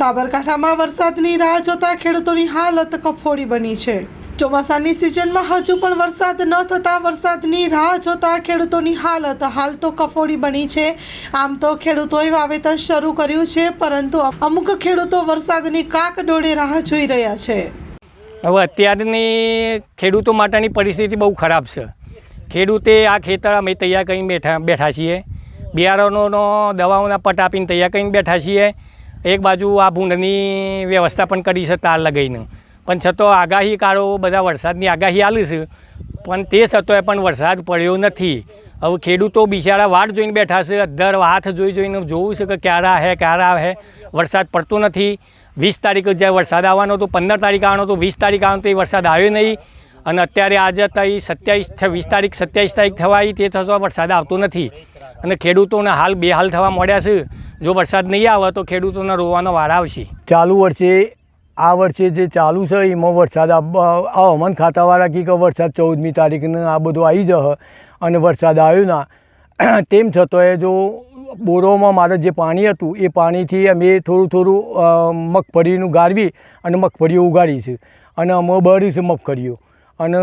સાબરકાંઠામાં વરસાદની રાહ જોતા ખેડૂતોની હાલત કફોડી બની છે. ચોમાસાની સિઝનમાં હજુ પણ વરસાદ ન થતા વરસાદની રાહ જોતા ખેડૂતોની હાલત હાલ તો કફોડી બની છે. આમ તો ખેડૂતોએ વાવેતર શરૂ કર્યું છે, પરંતુ અમુક ખેડૂતો વરસાદની કાક ડોળે રાહ જોઈ રહ્યા છે. હવે અત્યારની ખેડૂતો માટેની પરિસ્થિતિ બહુ ખરાબ છે. ખેડૂતે આ ખેતર અમે તૈયાર કરીને બેઠા બેઠા છીએ. બિયારણોનો દવાઓના પટ આપીને તૈયાર કરીને બેઠા છીએ. એક બાજુ આ ભૂંડની વ્યવસ્થા પણ કરી છે તાર લગાવીને પણ છતાં આગાહી કાળો બધા વરસાદની આગાહી આલી છે. પણ તે છતાંય પણ વરસાદ પડ્યો નથી. હવે ખેડૂતો બિચારા વાટ જોઈને બેઠા છે અધર હાથ જોઈ જોઈને જોવું છે કે ક્યારે આવે ક્યારે આવે વરસાદ પડતો નથી. વીસ તારીખે જ્યારે વરસાદ આવવાનો હતો, પંદર તારીખ આવવાનો હતો, વીસ તારીખ આવવાનો તો એ વરસાદ આવ્યો નહીં. અને અત્યારે આજે તઈ સત્યાવીસ વીસ તારીખ, સત્યાવીસ તારીખ થવાય તે થતો વરસાદ આવતો નથી. અને ખેડૂતોને હાલ બેહાલ થવા મળ્યા છે. જો વરસાદ નહીં આવે તો ખેડૂતોને રોવાનો વાર આવશે. ચાલુ વર્ષે, આ વર્ષે જે ચાલુ છે, એમાં વરસાદ આ હવામાન ખાતાવાળા કહે કે વરસાદ ચૌદમી તારીખને આ બધું આવી જશે અને વરસાદ આવ્યો ના. તેમ છતાંય જો બોરોમાં મારે જે પાણી હતું, એ પાણીથી અમે થોડું થોડું મગફળીનું ગાળવી અને મગફળીઓ ઉગાડી છે. અને અમે બળી છે મગફળીઓ. અને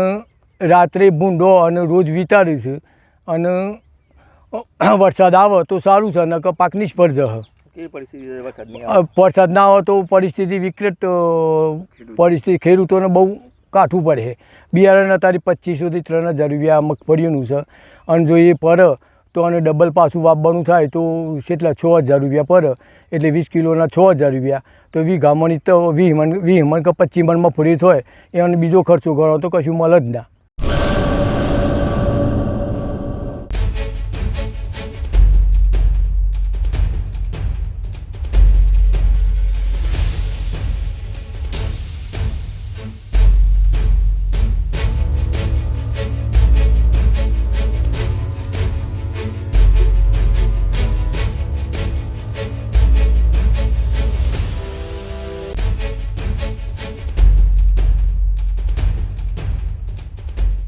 રાત્રે ભૂંડો અને રોજ વિતારી છે. અને વરસાદ આવે તો સારું છે નકર પાક નિષ્ફળ જશે. વરસાદ ના આવે તો પરિસ્થિતિ વિકૃત પરિસ્થિતિ ખેડૂતોને બહુ કાઠું પડે. બિયારણ અત્યારે પચીસોથી ત્રણ હજાર રૂપિયા મગફળીઓનું છે. અને જો એ પર તો આને ડબલ પાછું વાપવાનું થાય તો કેટલા છ હજાર રૂપિયા પર. એટલે વીસ કિલોના છ હજાર રૂપિયા. તો વીઘામાં તો વીહ મણ વીહ મણ કે પચીસ મણ મગફળી થાય. એનો બીજો ખર્ચો ગણો તો કશું મળે જ ના.